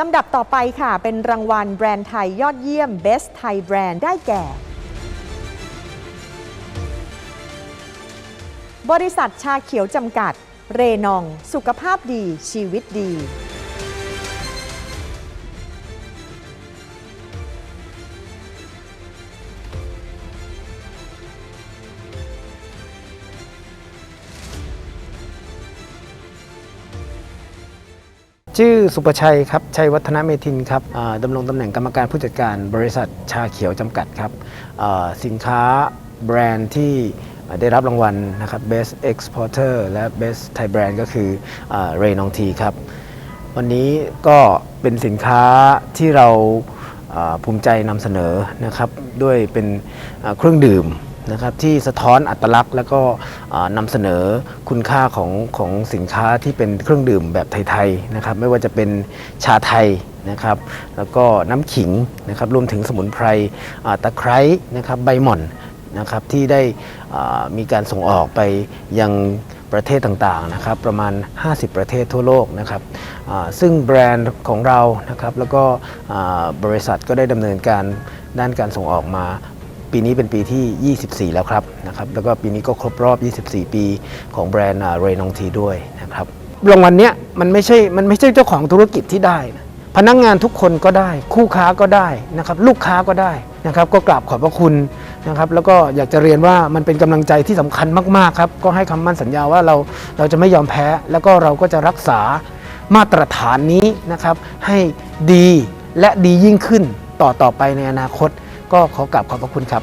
ลำดับต่อไปค่ะ เป็นรางวัลแบรนด์ไทยยอดเยี่ยม Best Thai Brand ได้แก่ บริษัทชาเขียวจำกัด เรนอง สุขภาพดี ชีวิตดี ชื่อสุประชัยครับ ชัยวัฒนเมธินครับดำรงตำแหน่งกรรมการผู้จัดการบริษัทชาเขียวจำกัดครับสินค้าแบรนด์ที่ได้รับรางวัลนะครับ Best Exporter และ Best Thai Brand ก็คือเรนองทีครับ วันนี้ก็เป็นสินค้าที่เราภูมิใจนำเสนอนะครับ ด้วยเป็นเครื่องดื่ม นะครับที่สะท้อนอัตลักษณ์ แล้วก็อ่านำเสนอคุณค่าของของสินค้าที่เป็นเครื่องดื่มแบบไทยๆนะครับไม่ว่าจะเป็นชาไทยนะครับแล้วก็น้ำขิงนะครับรวมถึงสมุนไพรตะไคร้นะครับใบหม่อนนะครับที่ได้มีการส่งออกไปยังประเทศต่างๆนะครับประมาณ 50 ประเทศทั่วโลกนะครับซึ่งแบรนด์ของเรานะครับแล้วก็บริษัทก็ได้ดำเนินการด้านการส่งออกมา ปีนี้เป็นปีที่ 24 แล้วครับนะครับแล้วก็ปีนี้ก็ครบรอบ 24 ปีของแบรนด์เรนองทีด้วยนะครับรางวัลเนี้ยมันไม่ใช่มันไม่ใช่เจ้าของธุรกิจที่ได้นะพนักงงานทุกคนก็ได้ คู่ค้าก็ได้นะครับลูกค้าก็ได้นะครับก็กราบขอบพระคุณนะครับแล้วก็อยากจะเรียนว่ามันเป็นกำลังใจที่สำคัญมากๆครับก็ให้คำมั่นสัญญาว่าเราเราจะไม่ยอมแพ้ แล้วก็เราก็จะรักษามาตรฐานนี้นะครับให้ดีและดียิ่งขึ้นต่อต่อไปในอนาคต ก็ขอกราบขอบพระคุณครับ